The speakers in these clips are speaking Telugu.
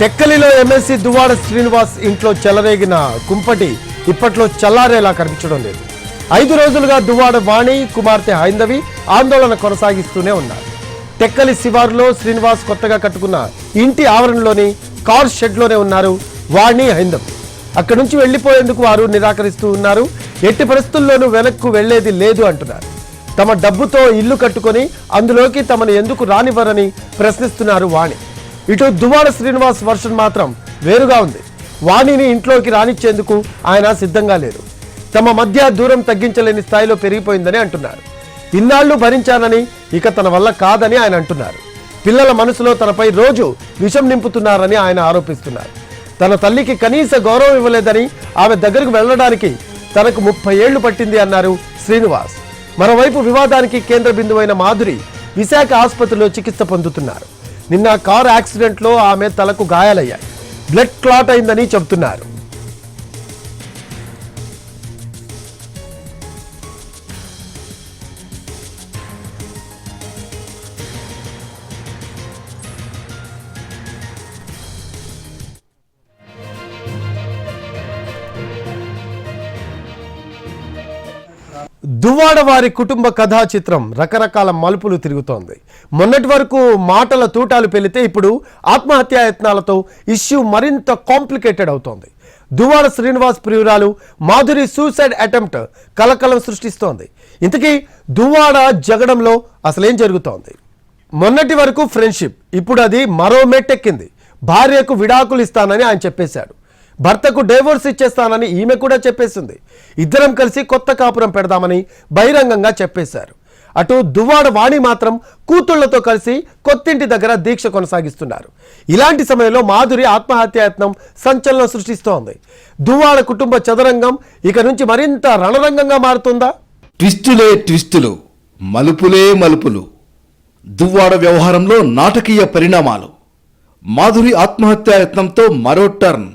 టెక్కలిలో ఎమ్మెల్సీ దువ్వాడ శ్రీనివాస్ ఇంట్లో చెలరేగిన కుంపటి ఇప్పట్లో చల్లారేలా కనిపించడం లేదు. ఐదు రోజులుగా దువ్వాడ వాణి కుమార్తె హైందవి ఆందోళన కొనసాగిస్తూనే ఉన్నారు. టెక్కలి శివారులో శ్రీనివాస్ కొత్తగా కట్టుకున్న ఇంటి ఆవరణలోని కార్ షెడ్లోనే ఉన్నారు వాణి హైందవి. అక్కడి నుంచి వెళ్ళిపోయేందుకు వారు నిరాకరిస్తూ ఉన్నారు. ఎట్టి పరిస్థితుల్లోనూ వెనక్కు వెళ్ళేది లేదు అంటున్నారు. తమ డబ్బుతో ఇల్లు కట్టుకొని అందులోకి తమను ఎందుకు రానివ్వరని ప్రశ్నిస్తున్నారు వాణి. ఇటు దువాడ శ్రీనివాస్ వర్షన్ మాత్రం వేరుగా ఉంది. వాణిని ఇంట్లోకి రానిచ్చేందుకు ఆయన సిద్ధంగా లేరు. తమ మధ్య దూరం తగ్గించలేని స్థాయిలో పెరిగిపోయిందని అంటున్నారు. ఇన్నాళ్ళు భరించానని ఇక తన వల్ల కాదని ఆయన అంటున్నారు. పిల్లల మనసులో తనపై రోజు విషం నింపుతున్నారని ఆయన ఆరోపిస్తున్నారు. తన తల్లికి కనీస గౌరవం ఇవ్వలేదని ఆమె దగ్గరకు వెళ్ళడానికి తనకు ముప్పై ఏళ్ళు పట్టింది అన్నారు శ్రీనివాస్. మరోవైపు వివాదానికి కేంద్ర బిందువైన మాధురి విశాఖ ఆసుపత్రిలో చికిత్స పొందుతున్నారు. నిన్న కారు యాక్సిడెంట్లో ఆమె తలకు గాయాలయ్యాయి. బ్లడ్ క్లాట్ అయిందని చెబుతున్నారు. దువ్వాడ వారి కుటుంబ కథా చిత్రం రకరకాల మలుపులు తిరుగుతోంది. మొన్నటి వరకు మాటల తూటాలు పెళ్ళితే ఇప్పుడు ఆత్మహత్యాయత్నాలతో ఇష్యూ మరింత కాంప్లికేటెడ్ అవుతోంది. దువ్వాడ శ్రీనివాస్ ప్రియురాలు మాధురి సూసైడ్ అటెంప్ట్ కలకలం సృష్టిస్తోంది. ఇంతకీ దువ్వాడ జగడంలో అసలేం జరుగుతోంది? మొన్నటి వరకు ఫ్రెండ్షిప్ ఇప్పుడు అది మరో మెట్టెక్కింది. భార్యకు విడాకులు ఇస్తానని ఆయన చెప్పేశాడు. భర్తకు డైవోర్స్ ఇచ్చేస్తానని ఈమె కూడా చెప్పేసింది. ఇద్దరం కలిసి కొత్త కాపురం పెడదామని బహిరంగంగా చెప్పేశారు. అటు దువ్వాడ వాణి మాత్రం కూతుళ్ళతో కలిసి కొత్తింటి దగ్గర దీక్ష కొనసాగిస్తున్నారు. ఇలాంటి సమయంలో మాధురి ఆత్మహత్యాయత్నం సంచలనం సృష్టిస్తోంది. దువ్వాడ కుటుంబ చదరంగం ఇక నుంచి మరింత రణరంగంగా మారుతుందా? ట్విస్టులే ట్విస్టులు మలుపులే మలుపులు. దువ్వాడ వ్యవహారంలో నాటకీయ పరిణామాలు. మాధురి ఆత్మహత్యాయత్నంతో మరో టర్న్.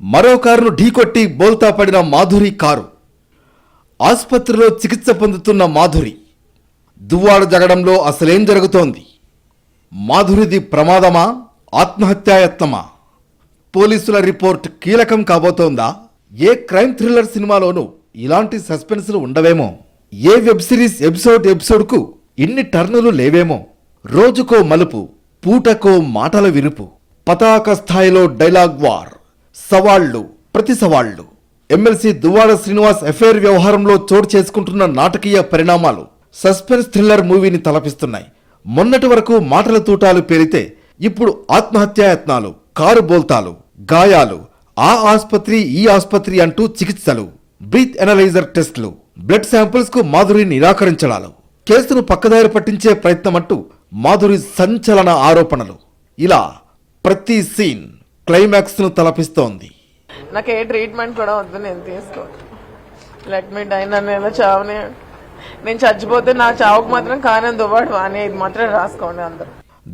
మరో కారును ఢీకొట్టి బోల్తా పడిన మాధురి కారు. ఆసుపత్రిలో చికిత్స పొందుతున్న మాధురి. దువ్వాడ జగడంలో అసలేం జరుగుతోంది? మాధురిది ప్రమాదమా? ఆత్మహత్యాయత్నమా పోలీసుల రిపోర్ట్ కీలకం కాబోతోందా? ఏ క్రైమ్ థ్రిల్లర్ సినిమాలోనూ ఇలాంటి సస్పెన్స్లు ఉండవేమో? ఏ వెబ్ సిరీస్ ఎపిసోడ్ ఎపిసోడ్కు ఇన్ని టర్నులు లేవేమో? రోజుకో మలుపు పూటకో మాటల విరుపు. పతాక స్థాయిలో డైలాగ్ వార్. సవాళ్ళు ప్రతి సవాళ్ళు ఎమ్మెల్సీ దువ్వాడ శ్రీనివాస్ ఎఫ్ఐఆర్ వ్యవహారంలో చోటు చేసుకుంటున్న నాటకీయ పరిణామాలు సస్పెన్స్ థ్రిల్లర్ మూవీని తలపిస్తున్నాయి. మొన్నటి వరకు మాటల తూటాలు పేరితే ఇప్పుడు ఆత్మహత్యాయత్నాలు కారు బోల్తాలు గాయాలు ఆ ఆసుపత్రి ఈ ఆసుపత్రి అంటూ చికిత్సలు బ్రీత్ ఎనలైజర్ టెస్టులు బ్లడ్ శాంపిల్స్కు మాధురి నిరాకరించడాలు. కేసును పక్కదారి పట్టించే ప్రయత్నం అంటూ మాధురి సంచలన ఆరోపణలు. ఇలా ప్రతి సీన్ క్లైమాక్స్ను తలపిస్తోంది. నాకు ఏ ట్రీట్మెంట్ కూడా వద్దు నేను తీసుకో లెట్ మీ డై నన్ను ఏదో చావని నేను చచ్చిపోతే నా చావుకు మాత్రం కానం దువ్వాడు అని ఇది మాత్రం రాసుకోండి అందరూ.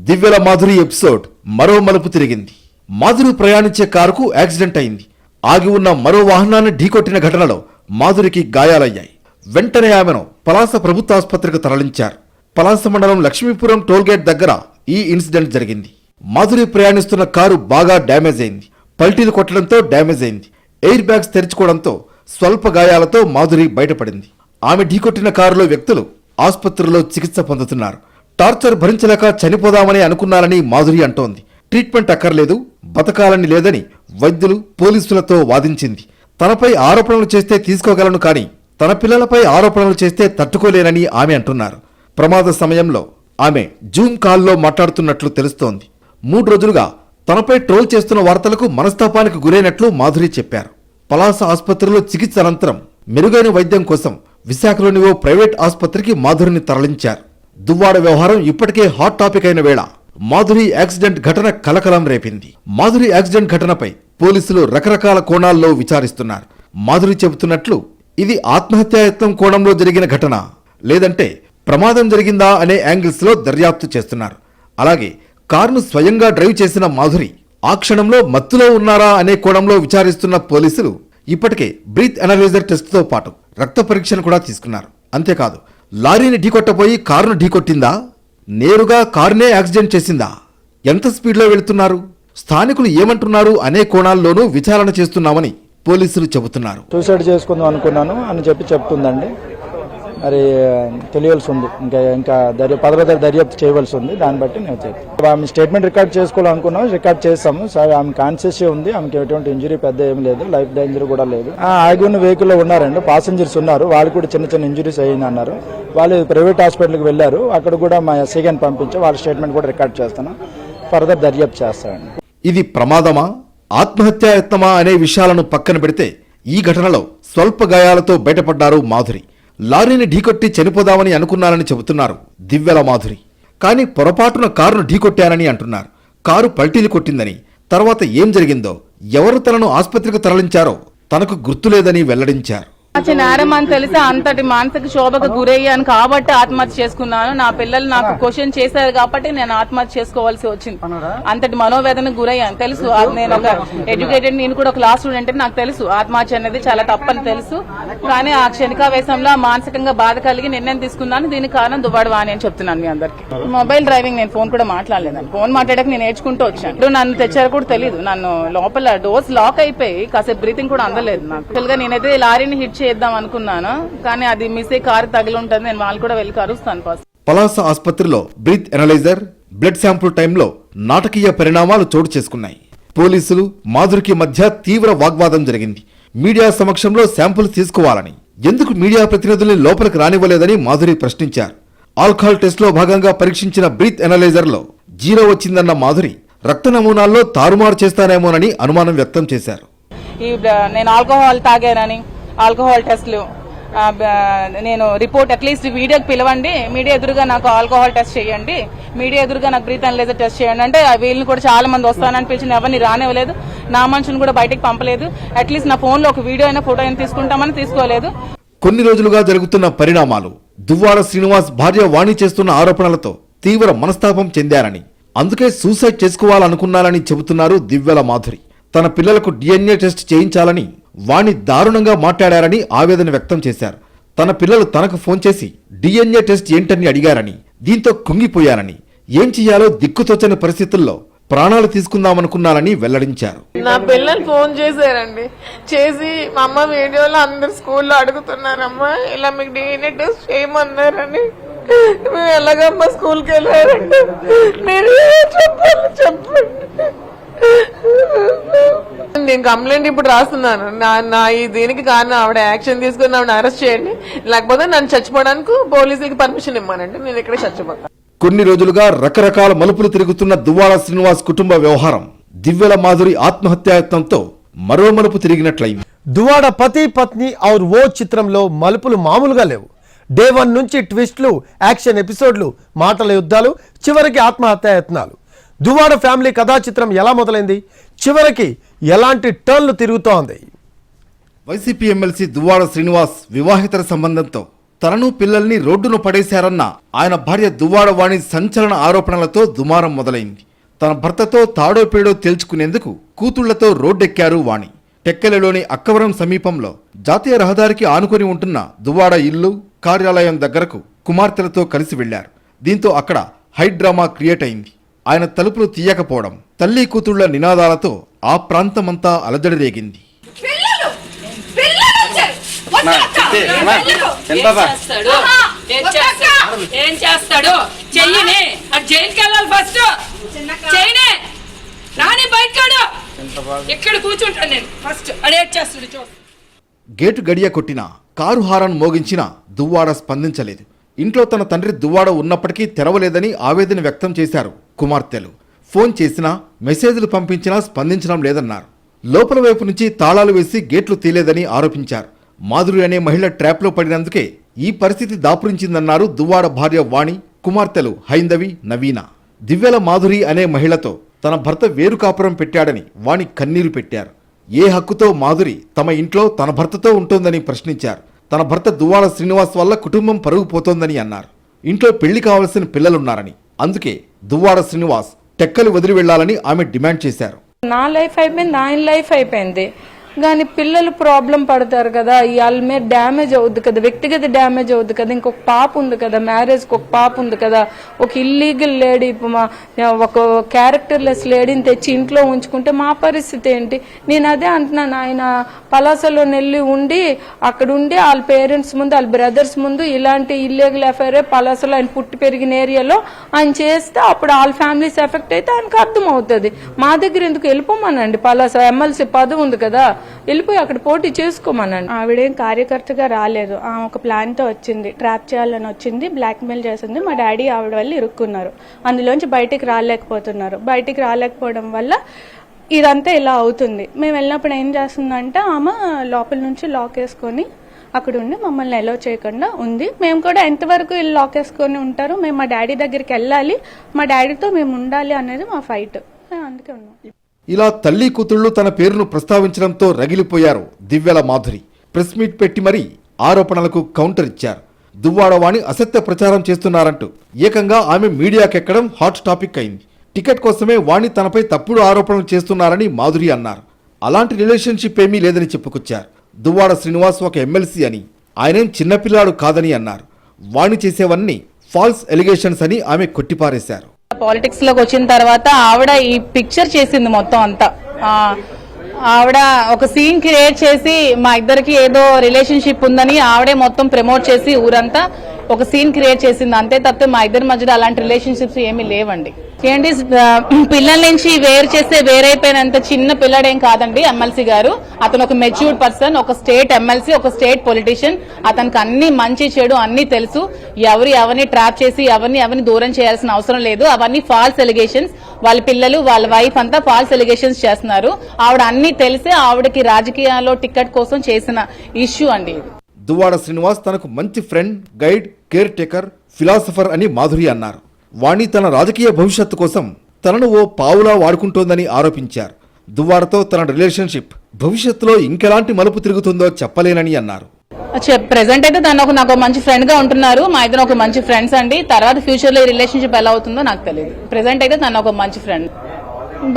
దివ్యల మాధురి ఎపిసోడ్ మరో మలుపు తిరిగింది. మాధురి ప్రయాణించే కారుకు యాక్సిడెంట్ అయింది. ఆగి ఉన్న మరో వాహనాన్ని ఢీకొట్టిన ఘటనలో మాధురికి గాయాలయ్యాయి. వెంటనే ఆమెను పలాస ప్రభుత్వ ఆసుపత్రికి తరలించారు. పలాస మండలం లక్ష్మీపురం టోల్గేట్ దగ్గర ఈ ఇన్సిడెంట్ జరిగింది. మాధురి ప్రయాణిస్తున్న కారు బాగా డ్యామేజ్ అయింది. పల్టీలు కొట్టడంతో డ్యామేజ్ అయింది. ఎయిర్ బ్యాగ్స్ తెరుచుకోవడంతో స్వల్ప గాయాలతో మాధురి బయటపడింది. ఆమె ఢీకొట్టిన కారులో వ్యక్తులు ఆసుపత్రిలో చికిత్స పొందుతున్నారు. టార్చర్ భరించలేక చనిపోదామని అనుకున్నారని మాధురి అంటోంది. ట్రీట్మెంట్ అక్కర్లేదు బతకాలని లేదని వైద్యులు పోలీసులతో వాదించింది. తనపై ఆరోపణలు చేస్తే తీసుకోగలను కానీ తన పిల్లలపై ఆరోపణలు చేస్తే తట్టుకోలేనని ఆమె అంటున్నారు. ప్రమాద సమయంలో ఆమె జూమ్ కాల్లో మాట్లాడుతున్నట్లు తెలుస్తోంది. మూడు రోజులుగా తనపై ట్రోల్ చేస్తున్న వార్తలకు మనస్తాపానికి గురైనట్లు మాధురి చెప్పారు. పలాస ఆసుపత్రిలో చికిత్స అనంతరం మెరుగైన వైద్యం కోసం విశాఖలోని ఓ ప్రైవేట్ ఆసుపత్రికి మాధురిని తరలించారు. దువ్వాడ వ్యవహారం ఇప్పటికే హాట్ టాపిక్ అయిన వేళ మాధురి యాక్సిడెంట్ ఘటన కలకలం రేపింది. మాధురి యాక్సిడెంట్ ఘటనపై పోలీసులు రకరకాల కోణాల్లో విచారిస్తున్నారు. మాధురి చెబుతున్నట్లు ఇది ఆత్మహత్యాయత్నం కోణంలో జరిగిన ఘటన లేదంటే ప్రమాదం జరిగిందా అనే యాంగిల్స్లో దర్యాప్తు చేస్తున్నారు. అలాగే కారును స్వయంగా డ్రైవ్ చేసిన మాధురి ఆ క్షణంలో మత్తులో ఉన్నారా? అనే కోణంలో విచారిస్తున్న పోలీసులు ఇప్పటికే బ్రీత్ అనలైజర్ టెస్ట్తో పాటు రక్త పరీక్షను కూడా తీసుకున్నారు. అంతేకాదు లారీని ఢీకొట్టబోయి కారును ఢీకొట్టిందా? నేరుగా కారునే యాక్సిడెంట్ చేసిందా? ఎంత స్పీడ్లో వెళుతున్నారు? స్థానికులు ఏమంటున్నారు అనే కోణాల్లోనూ విచారణ చేస్తున్నామని పోలీసులు చెబుతున్నారు. సూసైడ్ చేసుకుందాం అనుకున్నాను అని చెప్పి చెప్తుందండి. మరి తెలియాల్సి ఉంది. ఇంకా ఇంకా దర్య పదవ దర్యాప్తు చేయవలసి ఉంది. దాన్ని బట్టి నేను చెప్పి ఆమె స్టేట్మెంట్ రికార్డ్ చేసుకోవాలనుకున్నాం. రికార్డ్ చేస్తాము. సార్ ఆమె కాన్షియస్ ఉంది. ఆమెకి ఎటువంటి ఇంజరీ పెద్ద ఏం లేదు. లైఫ్ డేంజర్ కూడా లేదు. ఆ, ఆగి ఉన్న వెహికల్లో ఉన్నారండి. పాసింజర్స్ ఉన్నారు. వాళ్ళు కూడా చిన్న చిన్న ఇంజరీస్ అయ్యింది అన్నారు వాళ్ళు ప్రైవేట్ హాస్పిటల్కి వెళ్ళారు. అక్కడ కూడా మా ఎస్ఐ గారిని పంపించి వాళ్ళ స్టేట్మెంట్ కూడా రికార్డ్ చేస్తాను ఫర్దర్ దర్యాప్తు చేస్తానండి ఇది ప్రమాదమా? ఆత్మహత్యాయత్నమా అనే విషయాలను పక్కన పెడితే ఈ ఘటనలో స్వల్ప గాయాలతో బయటపడ్డారు మాధురి. లారీని ఢీకొట్టి చనిపోదామని అనుకున్నానని చెబుతున్నారు దివ్యల మాధురి. కానీ పొరపాటున కారును ఢీకొట్టానని అంటున్నారు. కారు పల్టీలు కొట్టిందని తర్వాత ఏం జరిగిందో ఎవరు తనను ఆసుపత్రికి తరలించారో తనకు గుర్తులేదని వెల్లడించారు. నేరం అని తెలిసి అంతటి మానసిక శోభకు గురయ్యాను కాబట్టి ఆత్మహత్య చేసుకున్నాను. నా పిల్లలు నాకు క్వశ్చన్ చేశారు కాబట్టి నేను ఆత్మహత్య చేసుకోవాల్సి వచ్చింది. అంతటి మనోవేదనకు గురయ్యాను. తెలుసు నేను ఒక ఎడ్యుకేటెడ్ నేను కూడా ఒక క్లాస్ స్టూడెంట్ నాకు తెలుసు. ఆత్మహత్య అనేది చాలా తప్పని తెలుసు. కానీ ఆ క్షణికావేశంలో మానసికంగా బాధ కలిగి నిర్ణయం తీసుకున్నాను. దీనికి కారణం దువ్వాడు వాణి అని చెప్తున్నాను మీ అందరికి. మొబైల్ డ్రైవింగ్ నేను ఫోన్ కూడా మాట్లాడలేదండి. ఫోన్ మాట్లాడాక నేను నేర్చుకుంటూ వచ్చాను. ఇప్పుడు నన్ను తెచ్చారు కూడా తెలియదు నన్ను లోపల డోర్స్ లాక్ అయిపోయి కాసేపు బ్రీతింగ్ కూడా అందలేదు నాకు. నేనైతే లారీని హిట్ చేద్దాం అనుకున్నాను కానీ అది మిస్ అయ్యి కారు తగిలి ఉంటుంది నేను వాళ్ళు కూడా వెళ్ళి కరుస్తాను ఫస్ట్ పలాస ఆసుపత్రిలో బ్రీత్ ఎనలైజర్ బ్లడ్ శాంపుల్ టైంలో నాటకీయ పరిణామాలు చోటు చేసుకున్నాయి. పోలీసులు మాధురికి మధ్య తీవ్ర వాగ్వాదం జరిగింది. మీడియా సమక్షంలో శాంపుల్ తీసుకోవాలని. ఎందుకు మీడియా ప్రతినిధుల్ని లోపలికి రానివ్వలేదని మాధురి ప్రశ్నించారు. ఆల్కహాల్ టెస్ట్లో భాగంగా పరీక్షించిన బ్రీత్ ఎనలైజర్లో జీరో వచ్చిందన్న మాధురి రక్త నమూనాల్లో తారుమారు చేస్తారేమోనని అనుమానం వ్యక్తం చేశారు. నేను ఆల్కహాల్ తాగానని ఆల్కహాల్ టెస్ట్లు నేను రిపోర్ట్ అట్లీస్ట్ మీడియాకి పిలవండి. మీడియా ఎదురుగా నాకు ఆల్కహాల్ టెస్ట్ చేయండి. మీడియా ఎదురుగా నాకు బ్రీత్ అనలైజర్ టెస్ట్ చేయండి. అంటే ఆ వీళ్ళని కూడా చాలా మంది వస్తానని పిలిచిన ఎవరిని రానివ్వలేదు. నా మనుషుని కూడా బయటకు పంపలేదు. అట్లీస్ట్ నా ఫోన్లో ఒక వీడియో అయినా ఫోటో అయినా తీసుకుంటామని తీసుకోలేదు. కొన్ని రోజులుగా జరుగుతున్న పరిణామాలు దువ్వాడ శ్రీనివాస్ భార్య వాణి చేస్తున్న ఆరోపణలతో తీవ్ర మనస్తాపం చెందారని అందుకే సూసైడ్ చేసుకోవాలనుకున్నారని చెబుతున్నారు దివ్యల మాధురి. తన పిల్లలకు డిఎన్ఏ టెస్ట్ చేయించాలని వాణి దారుణంగా మాట్లాడారని ఆవేదన వ్యక్తం చేశారు. తన పిల్లలు తనకు ఫోన్ చేసి డిఎన్ఏ టెస్ట్ ఏంటని అడిగారని దీంతో కుంగిపోయారని ఏం చేయాలో దిక్కుతోచని పరిస్థితుల్లో ప్రాణాలు తీసుకుందామనుకున్నారని వెల్లడించారు. నా పిల్లలు ఫోన్ చేశారండి. చేసి మా అమ్మ వీడియోలో అందరు స్కూల్లో అడుగుతున్నారమ్మా. ఇలా మీకు డిఎన్ఏ టెస్ట్ చేయమన్నారని మేము ఎలాగమ్మా స్కూల్కి వెళ్ళారండి? మీరు చెప్పండి చెప్పండి. నేను కంప్లైంట్ ఇప్పుడు రాస్తున్నాను. నా నా ఈ దీనికి కారణం ఆవిడ యాక్షన్ తీసుకుని ఆవిడ అరెస్ట్ చేయండి. లేకపోతే నన్ను చచ్చిపోవడానికి పోలీసులకి పర్మిషన్ ఇవ్వమానండి నేను ఇక్కడే చచ్చిపోతాను కొన్ని రోజులుగా రకరకాల మలుపులు తిరుగుతున్న దువ్వాడ శ్రీనివాస్ కుటుంబ వ్యవహారం దివ్యల మాధురి ఆత్మహత్యాయత్నంతో మరో మలుపు తిరిగినట్లయింది. దువాడ పతి పత్ని ఔర్ ఓ చిత్రంలో మలుపులు మామూలుగా లేవు. డే వన్ నుంచి ట్విస్ట్లు యాక్షన్ ఎపిసోడ్లు మాటల యుద్ధాలు చివరికి ఆత్మహత్యా యత్నాలు దువాడ ఫ్యామిలీ కథా చిత్రం ఎలా మొదలైంది? చివరికి ఎలాంటి టర్న్లు తిరుగుతోంది? వైసీపీ ఎమ్మెల్సీ దువ్వాడ శ్రీనివాస్ వివాహితర సంబంధంతో తనను పిల్లల్ని రోడ్డును పడేశారన్న ఆయన భార్య దువ్వాడ వాణి సంచలన ఆరోపణలతో దుమారం మొదలైంది. తన భర్తతో తాడో పేడో తేల్చుకునేందుకు కూతుళ్ళతో రోడ్డెక్కారు వాణి. టెక్కలలోని అక్కవరం సమీపంలో జాతీయ రహదారికి ఆనుకొని ఉంటున్న దువ్వాడ ఇల్లు కార్యాలయం దగ్గరకు కుమార్తెలతో కలిసి వెళ్ళారు. దీంతో అక్కడ హై డ్రామా క్రియేట్ అయింది. ఆయన తలుపులు తీయకపోవడం తల్లి కూతుళ్ళ నినాదాలతో ఆ ప్రాంతమంతా అలజడి రేగింది. పిల్లలు! పిల్లలు వచ్చారు! వద్దక్క. పిల్లలు. ఏం చేస్తాడు ఏం చేస్తాడు? ఏం చేస్తాడు? చెయ్యని! అది జైలుకి వెళ్ళాలి ఫస్ట్ చెయ్యనే! రాని బయటకాడు. ఇక్కడ కూర్చుంటాను నేను? ఫస్ట్ అడే చేస్తాడు చూ గేటు గడియ కొట్టినా కారు హారన్ మోగించినా దువ్వాడ స్పందించలేదు. ఇంట్లో తన తండ్రి దువ్వాడ ఉన్నప్పటికీ తెరవలేదని ఆవేదన వ్యక్తం చేశారు కుమార్తెలు. ఫోన్ చేసినా మెసేజ్లు పంపించినా స్పందించడం లేదన్నారు. లోపల వైపు నుంచి తాళాలు వేసి గేట్లు తీలేదని ఆరోపించారు. మాధురి అనే మహిళ ట్రాప్లో పడినందుకే ఈ పరిస్థితి దాపురించిందన్నారు దువ్వాడ భార్య వాణి కుమార్తెలు హైందవి నవీన. దివ్యల మాధురి అనే మహిళతో తన భర్త వేరు కాపురం పెట్టాడని వాణి కన్నీరు పెట్టారు. ఏ హక్కుతో మాధురి తమ ఇంట్లో తన భర్తతో ఉంటోందని ప్రశ్నించారు. తన భర్త దువ్వాడ శ్రీనివాస్ వల్ల కుటుంబం పరుగుపోతోందని అన్నారు. ఇంట్లో పెళ్ళి కావలసిన పిల్లలున్నారని. అందుకే దువ్వాడ శ్రీనివాస్ టెక్కలు వదిలి వెళ్ళాలని ఆమె డిమాండ్ చేశారు. నా లైఫ్ అయిపోయింది ఆయన లైఫ్ అయిపోయింది. కానీ పిల్లలు ప్రాబ్లం పడతారు కదా వాళ్ళ మీద డ్యామేజ్ అవుద్ది కదా వ్యక్తిగత డ్యామేజ్ అవుద్ది కదా ఇంకొక పాప ఉంది కదా మ్యారేజ్కి ఒక పాప ఉంది కదా ఒక ఇల్లీగల్ లేడీ మా ఒక క్యారెక్టర్లెస్ లేడీని తెచ్చి ఇంట్లో ఉంచుకుంటే మా పరిస్థితి ఏంటి? నేను అదే అంటున్నాను ఆయన పలాసలో నెల్లి ఉండి అక్కడ ఉండి వాళ్ళ పేరెంట్స్ ముందు వాళ్ళ బ్రదర్స్ ముందు ఇలాంటి ఇల్లీగల్ అఫైర్ పలాసలో ఆయన పుట్టి పెరిగిన ఏరియాలో ఆయన చేస్తే అప్పుడు వాళ్ళ ఫ్యామిలీస్ ఎఫెక్ట్ అయితే ఆయనకు అర్థం అవుతుంది మా దగ్గర ఎందుకు వెళ్ళిపోమనండి? పలాస ఎమ్మెల్సీ పదవి ఉంది కదా వెళ్ళిపోయి అక్కడ పోటీ చేసుకోమనండి. ఆవిడేం కార్యకర్తగా రాలేదు. ఆమె ఒక ప్లాన్తో వచ్చింది. ట్రాప్ చేయాలని వచ్చింది. బ్లాక్మెయిల్ చేసింది. మా డాడీ ఆవిడ వల్ల ఇరుక్కున్నారు. అందులోంచి బయటికి రాలేకపోతున్నారు. బయటికి రాలేకపోవడం వల్ల ఇదంతా ఇలా అవుతుంది. మేము వెళ్ళినప్పుడు ఏం చేస్తుందంటే ఆమె లోపల నుంచి లాక్ వేసుకొని అక్కడ ఉండి మమ్మల్ని ఎలో చేయకుండా ఉంది. మేము కూడా ఎంతవరకు వీళ్ళు లాక్ వేసుకొని ఉంటారు మేము మా డాడీ దగ్గరికి వెళ్ళాలి. మా డాడీతో మేము ఉండాలి అనేది మా ఫైట్ అందుకే ఉన్నాం. ఇలా తల్లి కూతుళ్ళు తన పేరును ప్రస్తావించడంతో రగిలిపోయారు దివ్యల మాధురి. ప్రెస్ మీట్ పెట్టి మరీ ఆరోపణలకు కౌంటర్ ఇచ్చారు. దువ్వాడవాణి అసత్య ప్రచారం చేస్తున్నారంటూ ఏకంగా ఆమె మీడియాకెక్కడం హాట్ టాపిక్ అయింది. టికెట్ కోసమే వాణి తనపై తప్పుడు ఆరోపణలు చేస్తున్నారని మాధురి అన్నారు. అలాంటి రిలేషన్షిప్ ఏమీ లేదని చెప్పుకొచ్చారు. దువ్వాడ శ్రీనివాస్ ఒక ఎమ్మెల్సీ అని ఆయనేం చిన్నపిల్లాడు కాదని అన్నారు. వాణి చేసేవన్నీ ఫాల్స్ ఎలిగేషన్స్ అని ఆమె కొట్టిపారేశారు. పాలిటిక్స్లోకి వచ్చిన తర్వాత ఆవిడ ఈ పిక్చర్ చేసింది మొత్తం అంతా. ఆవిడ ఒక సీన్ క్రియేట్ చేసి మా ఇద్దరికి ఏదో రిలేషన్షిప్ ఉందని ఆవిడే మొత్తం ప్రమోట్ చేసి ఊరంతా ఒక సీన్ క్రియేట్ చేసింది. అంతే తప్పితే మా ఇద్దరి మధ్యలో అలాంటి రిలేషన్షిప్స్ ఏమీ లేవండి. ఏంటి పిల్లల నుంచి వేరు చేస్తే వేరైపోయినంత చిన్న పిల్లడేం కాదండి ఎమ్మెల్సీ గారు. అతను ఒక మెచ్యూర్డ్ పర్సన్ ఒక స్టేట్ ఎమ్మెల్సీ ఒక స్టేట్ పొలిటీషియన్. అతనికి అన్ని మంచి చెడు అన్ని తెలుసు. ఎవరు ఎవరిని ట్రాప్ చేసి ఎవరిని ఎవరిని దూరం చేయాల్సిన అవసరం లేదు. అవన్నీ ఫాల్స్ ఎలిగేషన్స్. వాళ్ళ పిల్లలు వాళ్ళ వైఫ్ అంతా ఫాల్స్ ఎలిగేషన్స్ చేస్తున్నారు. ఆవిడ అన్ని తెలిసే ఆవిడకి రాజకీయాల్లో టికెట్ కోసం చేసిన ఇష్యూ అండి ఇది. దువ్వాడ శ్రీనివాస్ తనకు మంచి friend guide care taker philosopher అని మాధురి అన్నారు. వాణి తన రాజకీయ భవిష్యత్తు కోసం తనను ఓ పావులా వాడుకుంటోందని ఆరోపించారు. దువ్వాడతో తన రిలేషన్షిప్ భవిష్యత్తులో ఇంకెలాంటి మలుపు తిరుగుతుందో చెప్పలేనని అన్నారు. ప్రెసెంట్ అయితే తను ఒక నాకు మంచి ఫ్రెండ్గా ఉంటున్నారు. మా ఇద్దరు ఒక మంచి ఫ్రెండ్స్ అండి. తర్వాత ఫ్యూచర్లో ఈ రిలేషన్షిప్ ఎలా అవుతుందో నాకు తెలియదు ప్రెసెంట్ అయితే తను ఒక మంచి ఫ్రెండ్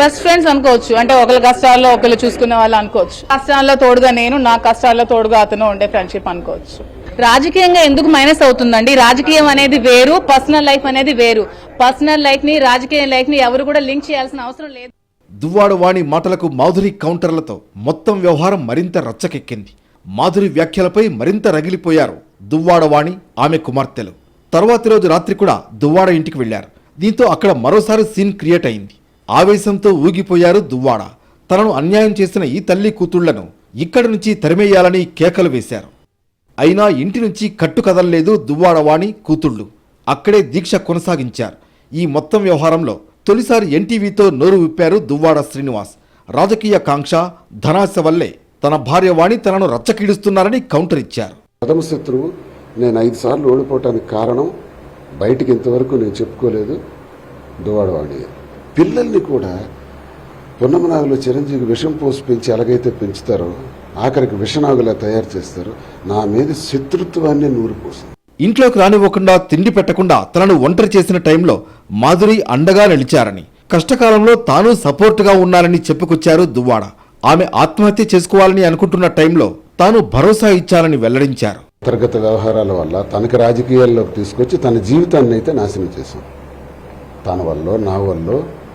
బెస్ట్ ఫ్రెండ్స్ అనుకోవచ్చు. అంటే ఒకరి కష్టాల్లో ఒకరు చూసుకునే వాళ్ళు అనుకోవచ్చు. కష్టాల్లో తోడుగా నేను నా కష్టాల్లో తోడుగా అతను ఉండే ఫ్రెండ్షిప్ అనుకోవచ్చు. రాజకీయంగా ఎందుకు మైనస్ అవుతుందండి? రాజకీయం అనేది వేరు పర్సనల్ లైఫ్ అనేది వేరు. పర్సనల్ లైఫ్ని రాజకీయ లైఫ్ని ఎవరు కూడా లింక్ చేయాల్సిన అవసరం లేదు. దువ్వాడు వాణి మాటలకు మాధురి కౌంటర్లతో మొత్తం వ్యవహారం మరింత రచ్చకెక్కింది. మాధురి వ్యాఖ్యలపై మరింత రగిలిపోయారు దువ్వాడవాణి ఆమె కుమార్తెలు. తర్వాతి రోజు రాత్రి కూడా దువ్వాడ ఇంటికి వెళ్ళారు దీంతో అక్కడ మరోసారి సీన్ క్రియేట్ అయింది. ఆవేశంతో ఊగిపోయారు దువ్వాడ. తనను అన్యాయం చేసిన ఈ తల్లి కూతుళ్ళను ఇక్కడి నుంచి తరిమేయాలని కేకలు వేశారు. అయినా ఇంటి నుంచి కట్టు కదలలేదు దువ్వాడవాణి కూతుళ్ళు. అక్కడే దీక్ష కొనసాగించారు. ఈ మొత్తం వ్యవహారంలో తొలిసారి ఎన్టీవీతో నోరు విప్పారు దువ్వాడ శ్రీనివాస్. రాజకీయ కాంక్ష ధనాశ వల్లే తన భార్య వాణి తనను రచ్చకీడుస్తున్నారని కౌంటర్ ఇచ్చారు. ప్రథమ శత్రువు నేను ఐదు సార్లు ఓడిపోవటానికి కారణం బయటికి ఇంతవరకు నేను చెప్పుకోలేదు దువాడవాడి పిల్లల్ని కూడా పున్నమనాగలో చిరంజీవి విషం పోసి పెంచి ఎలాగైతే పెంచుతారో ఆఖరికి విషనాగులా తయారు చేస్తారో. నా మీద శత్రుత్వాన్ని నూరిపోసింది ఇంట్లోకి రానివ్వకుండా తిండి పెట్టకుండా తనను ఒంటరి చేసిన టైంలో మాధురి అండగా నిలిచారని కష్టకాలంలో తాను సపోర్టుగా ఉన్నానని చెప్పుకొచ్చారు దువ్వాడ. ఆమె ఆత్మహత్య చేసుకోవాలని అనుకుంటున్న టైంలో తాను భరోసా ఇచ్చానని వెల్లడించారు. అంతర్గత వ్యవహారాల వల్ల తనకి రాజకీయాల్లోకి తీసుకొచ్చి తన జీవితాన్ని అయితే నాశనం చేశాం తన వల్ల నా వల్ల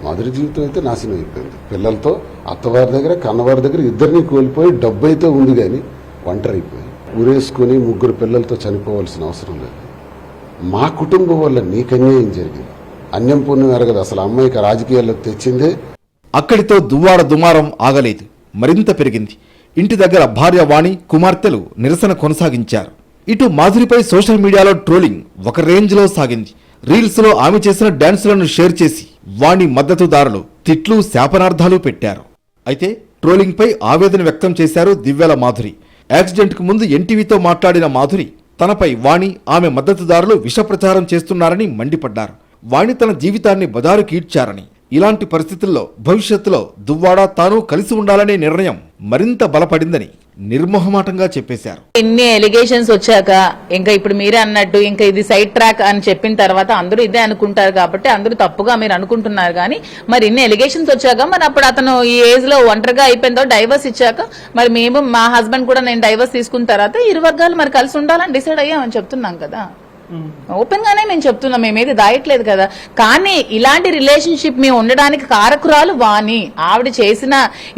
మాధురి జీవితం అయితే నాశనం అయిపోయింది. పిల్లలతో అత్తవారి దగ్గర కన్నవారి దగ్గర ఇద్దరిని కోల్పోయి డబ్బు అయితే ఉంది కానీ ఒంటరి అయిపోయి ఊరేసుకుని ముగ్గురు పిల్లలతో చనిపోవాల్సిన అవసరం లేదు. మా కుటుంబం వల్ల నీకు అన్యాయం జరిగింది. అన్యం పుణ్యం ఎరగదు. అసలు అమ్మాయికి రాజకీయాల్లోకి తెచ్చిందే. అక్కడితో దువ్వాడ దుమారం ఆగలేదు. మరింత పెరిగింది. ఇంటి దగ్గర భార్య వాణి కుమార్తెలు నిరసన కొనసాగించారు. ఇటు మాధురిపై సోషల్ మీడియాలో ట్రోలింగ్ ఒక రేంజ్లో సాగింది. రీల్స్లో ఆమె చేసిన డాన్సులను షేర్ చేసి వాణి మద్దతుదారులు తిట్లు శాపనార్థాలు పెట్టారు. అయితే ట్రోలింగ్పై ఆవేదన వ్యక్తం చేశారు దివ్యాల మాధురి. యాక్సిడెంట్కు ముందు ఎన్టీవీతో మాట్లాడిన మాధురి తనపై వాణి ఆమె మద్దతుదారులు విషప్రచారం చేస్తున్నారని మండిపడ్డారు. వాణి తన జీవితాన్ని బదారు కీడ్చారని ఇలాంటి పరిస్థితుల్లో భవిష్యత్తులో దువ్వాడ తాను కలిసి ఉండాలనే నిర్ణయం మరింత బలపడిందని నిర్మోహమాటంగా చెప్పేశారు. ఎన్ని ఎలిగేషన్స్ వచ్చాక ఇంకా ఇప్పుడు మీరే అన్నట్టు ఇంకా ఇది సైడ్ ట్రాక్ అని చెప్పిన తర్వాత అందరూ ఇదే అనుకుంటారు కాబట్టి అందరూ తప్పుగా మీరు అనుకుంటున్నారు కానీ మరి ఇన్ని ఎలిగేషన్స్ వచ్చాక మరి అప్పుడు అతను ఈ ఏజ్లో ఒంటరిగా అయిపోయిందో డైవర్స్ ఇచ్చాక మరి మేము మా హస్బెండ్ కూడా నేను డైవర్స్ తీసుకున్న తర్వాత ఇరు వర్గాలు మరి కలిసి ఉండాలని డిసైడ్ అయ్యామని చెప్తున్నాం కదా. ఓపెన్ గానే మేము చెప్తున్నాం మేమేది దాయట్లేదు కదా. కానీ ఇలాంటి రిలేషన్షిప్ మేము ఉండడానికి కారకురాలు వాణి. ఆవిడ చేసిన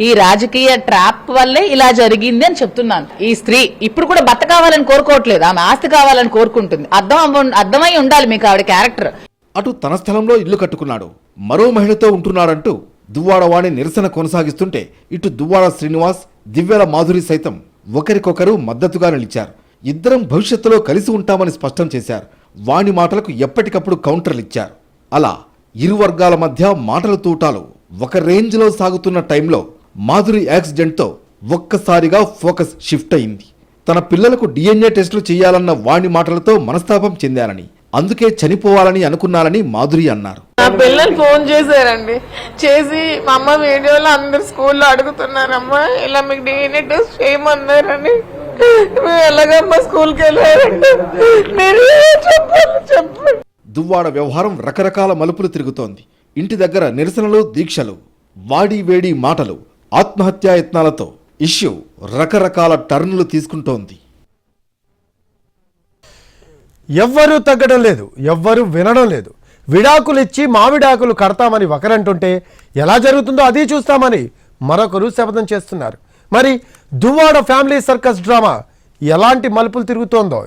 ఈ రాజకీయ ట్రాప్ వల్లే ఇలా జరిగింది అని చెప్తున్నాను. ఈ స్త్రీ ఇప్పుడు కూడా భర్త కావాలని కోరుకోవట్లేదు ఆమె ఆస్తి కావాలని కోరుకుంటుంది. అర్థం అర్థమై ఉండాలి మీకు ఆవిడ క్యారెక్టర్ అటు తన స్థలంలో ఇల్లు కట్టుకున్నాడు మరో మహిళతో ఉంటున్నాడంటూ దువ్వాడవాణి నిరసన కొనసాగిస్తుంటే ఇటు దువ్వాడ శ్రీనివాస్ దివ్యల మాధురి సైతం ఒకరికొకరు మద్దతుగా నిలిచారు. ఇద్దరం భవిష్యత్తులో కలిసి ఉంటామని స్పష్టం చేశారు. వాణి మాటలకు ఎప్పటికప్పుడు కౌంటర్లు ఇచ్చారు. అలా ఇరు వర్గాల మధ్య మాటల తూటాలు ఒక రేంజ్లో సాగుతున్న టైంలో మాధురి యాక్సిడెంట్తో ఒక్కసారిగా ఫోకస్ షిఫ్ట్ అయింది. తన పిల్లలకు డిఎన్ఏ టెస్టులు చేయాలన్న వాణి మాటలతో మనస్తాపం చెందారని అందుకే చనిపోవాలని అనుకున్నారని మాధురి అన్నారు. నా పిల్లలు ఫోన్ చేశారండి. చేసి మా అమ్మ వీడియోలో అందరు స్కూల్లో అడుగుతున్నారమ్మా ఇలా మీకు డిఎన్ఏ టెస్ట్ చేయమన్నారని మేము ఎలాగమ్మా స్కూల్కి వెళ్ళారండి మీరు చెప్పాలి చెప్పండి దువ్వాడ వ్యవహారం రకరకాల మలుపులు తిరుగుతోంది. ఇంటి దగ్గర నిరసనలు దీక్షలు వాడి వేడి మాటలు ఆత్మహత్యాయత్నాలతో ఇష్యూ రకరకాల టర్నులు తీసుకుంటోంది. ఎవ్వరూ తగ్గడం లేదు ఎవ్వరూ వినడం లేదు. విడాకులు ఇచ్చి మావిడాకులు కడతామని ఒకరంటుంటే ఎలా జరుగుతుందో అది చూస్తామని మరొకరు శపథం చేస్తున్నారు. మరి దువ్వాడ ఫ్యామిలీ సర్కస్ డ్రామా ఎలాంటి మలుపులు తిరుగుతోందో?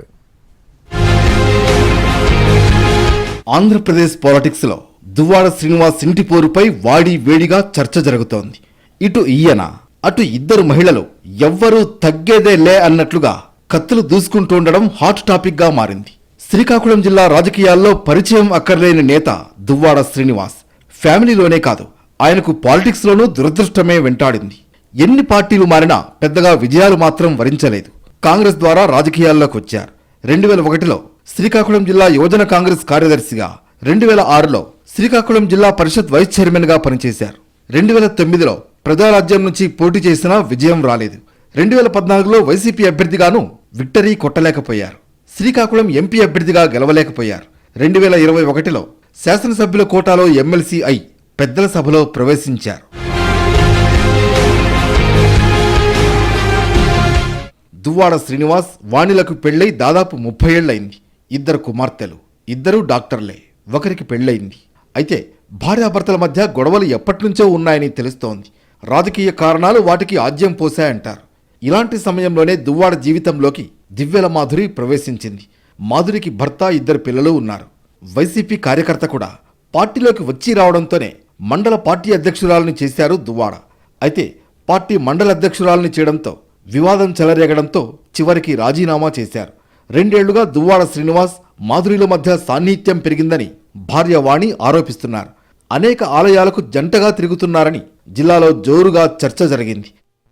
ఆంధ్రప్రదేశ్ పాలిటిక్స్లో దువ్వాడ శ్రీనివాస్ ఇంటి పోరుపై వాడి వేడిగా చర్చ జరుగుతోంది. ఇటు ఈయన అటు ఇద్దరు మహిళలు ఎవ్వరూ తగ్గేదే లే అన్నట్లుగా కత్తులు దూసుకుంటుండడం హాట్ టాపిక్గా మారింది. శ్రీకాకుళం జిల్లా రాజకీయాల్లో పరిచయం అక్కర్లేని నేత దువ్వాడ శ్రీనివాస్ ఫ్యామిలీలోనే కాదు ఆయనకు పాలిటిక్స్ లోనూ దురదృష్టమే వెంటాడింది. ఎన్ని పార్టీలు మారినా పెద్దగా విజయాలు మాత్రం వరించలేదు. కాంగ్రెస్ ద్వారా రాజకీయాల్లోకి వచ్చారు. రెండు వేల ఒకటిలో శ్రీకాకుళం జిల్లా యువజన కాంగ్రెస్ కార్యదర్శిగా రెండు వేల ఆరులో శ్రీకాకుళం జిల్లా పరిషత్ వైస్ చైర్మన్గా పనిచేశారు. రెండు వేల తొమ్మిదిలో ప్రజారాజ్యం నుంచి పోటీ చేసినా విజయం రాలేదు. రెండు వేల పద్నాలుగులో వైసీపీ అభ్యర్థిగాను విక్టరీ కొట్టలేకపోయారు. శ్రీకాకుళం ఎంపీ అభ్యర్థిగా గెలవలేకపోయారు. రెండు వేల ఇరవై ఒకటిలో శాసనసభ్యుల కోటాలో ఎమ్మెల్సీ అయి పెద్దల సభలో ప్రవేశించారు. దువ్వాడ శ్రీనివాస్ వాణిలకు పెళ్ళై దాదాపు ముప్పై ఏళ్ళైంది ఇద్దరు కుమార్తెలు ఇద్దరూ డాక్టర్లే ఒకరికి పెళ్ళయింది. అయితే భార్యాభర్తల మధ్య గొడవలు ఎప్పటినుంచో ఉన్నాయని తెలుస్తోంది. రాజకీయ కారణాలు వాటికి ఆజ్యం పోశాయంటారు. ఇలాంటి సమయంలోనే దువ్వాడ జీవితంలోకి దివ్యల మాధురి ప్రవేశించింది. మాధురికి భర్త ఇద్దరు పిల్లలు ఉన్నారు. వైసీపీ కార్యకర్త కూడా పార్టీలోకి వచ్చి రావడంతోనే మండల పార్టీ అధ్యక్షురాలని చేశారు దువ్వాడ. అయితే పార్టీ మండల అధ్యక్షురాలని చేయడంతో వివాదం చెలరేగడంతో చివరికి రాజీనామా చేశారు. రెండేళ్ళుగా దువ్వాడ శ్రీనివాస్ మాధురిల మధ్య సాన్నిహిత్యం పెరిగిందని భార్య వాణి ఆరోపిస్తున్నారు. అనేక ఆలయాలకు జంటగా తిరుగుతున్నారని జిల్లాలో జోరుగా చర్చ జరిగింది.